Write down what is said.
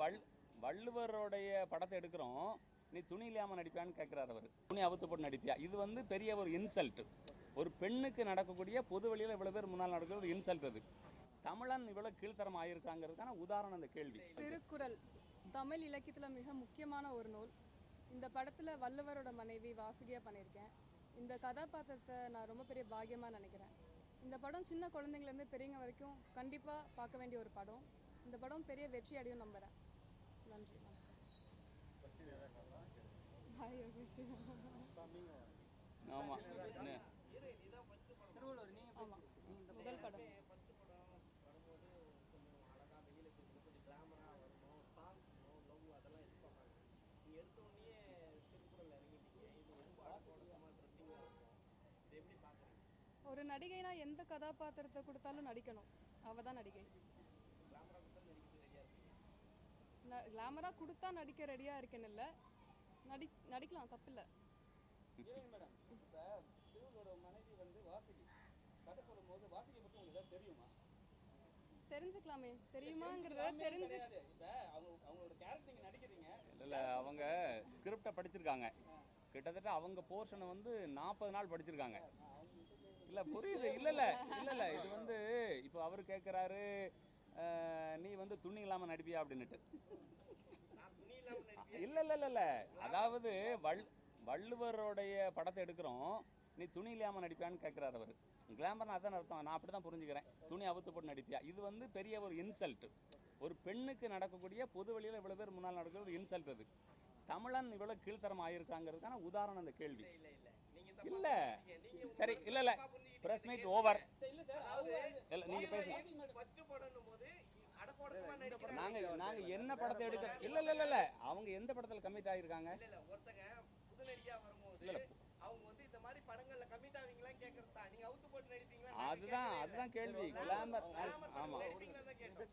வள் வள்ளுவருடைய படத்தை எடுக்கிறோம். நீ துணி இல்லாமல் நடிப்பியான்னு கேட்குறாரு அவர். துணி அவுத்து போட்டு நடிப்பியா? இது வந்து பெரிய ஒரு இன்சல்ட் ஒரு பெண்ணுக்கு நடக்கக்கூடிய பொது வழியில் இவ்வளோ பேர் முன்னால் நடக்கிறது இன்சல்ட் அது. தமிழன் இவ்வளோ கீழ்த்தரம் ஆயிருக்காங்கிறதுக்கான உதாரணம் அந்த கேள்வி. திருக்குறள் தமிழ் இலக்கியத்தில் மிக முக்கியமான ஒரு நூல். இந்த படத்தில் வள்ளுவரோட மனைவி வாசகியாக பண்ணியிருக்கேன். இந்த கதாபாத்திரத்தை நான் ரொம்ப பெரிய பாக்கியமாக நினைக்கிறேன். இந்த படம் சின்ன குழந்தைங்கலேருந்து பெரியவங்க வரைக்கும் கண்டிப்பாக பார்க்க வேண்டிய ஒரு படம். இந்த படம் பெரிய வெற்றி அடையும் நம்புகிறேன் நன்றி ஆமாம் நீங்க முதல் படம் லவ் அதெல்லாம் இறங்கிட்டீங்க எப்படி ஒரு நடிகைனா எந்த கதாபாத்திரத்தை கொடுத்தாலும் நடிக்கணும். அவ தான் நடிகை கிளாமரா கொடுத்தாலும் நடிக்கிறது ரெடியா இருக்கீங்க ந கிளாமராக கொடுத்தா நடிக்க ரெடியாக இருக்கேன்னு இல்லை. நடி நடிக்கலாம் தப்பில்லை. மேடம் இப்போ திருவள்ளுவரோட மனைவி வந்து வாசுகி. கதை சொல்லும் போது வாசுகி பற்றி உங்களுக்கு ஏதாவது தெரியுமா? தெரிஞ்சுக்கலாமே. தெரியுமாங்கிறத தெரிஞ்சு அவங்களோட கேரக்டர் நடிக்கிறீங்க. இல்லை அவங்க ஸ்கிரிப்டை படிச்சிருக்காங்க. கிட்டத்தட்ட அவங்க போர்ஷனை வந்து நாற்பது நாள் படிச்சிருக்காங்க. இல்லை புரியுது. இல்லை இல்லை இல்லை இல்லை. இது வந்து இப்போ அவர் கேட்குறாரு நீ வந்து துணி இல்லாமல் நடிப்பியா அப்படின்னுட்டு. இல்லை இல்லை இல்லை இல்லை. அதாவது வள் வள்ளுவருடைய படத்தை எடுக்கிறோம். நீ துணி இல்லாமல் நடிப்பியான்னு கேட்குறாரு அவர். கிளாமர்னு அதான் அர்த்தம். நான் அப்படி தான் புரிஞ்சுக்கிறேன். துணி அவுத்து போட்டு நடிப்பியா? இது வந்து பெரிய ஒரு இன்சல்ட் ஒரு பெண்ணுக்கு நடக்கக்கூடிய பொது வழியில் இவ்வளோ பேர் முன்னால் நடக்கிறது இன்சல்ட் அது. தமிழன் இவ்வளோ கீழ்த்தரம் ஆயிருக்காங்கிறதுக்கான உதாரணம் அந்த கேள்வி. இல்ல. சரி இல்லை இல்லை. ப்ரெஸ் மீட் ஓவர் இல்லை நீங்கள் பேசுங்க. நாங்கள் நாங்கள் என்ன படத்தை எடுக்க இல்லை இல்லை இல்லை அவங்க எந்த படத்தில் கமிட் ஆகியிருக்காங்க? இல்ல இல்ல ஒருத்தங்க புது நடிகா வரும்போது அவங்க வந்து இந்த மாதிரி படங்கள்ல கமிட் ஆவீங்களான்னு கேக்குறது தான். நீங்க அவுத்து போட்டு நடிப்பீங்களா? அதுதான் அதுதான் கேள்வி. கிளாமர் ஆமாம் நடிப்பீங்களா தான் கேட்டோம்.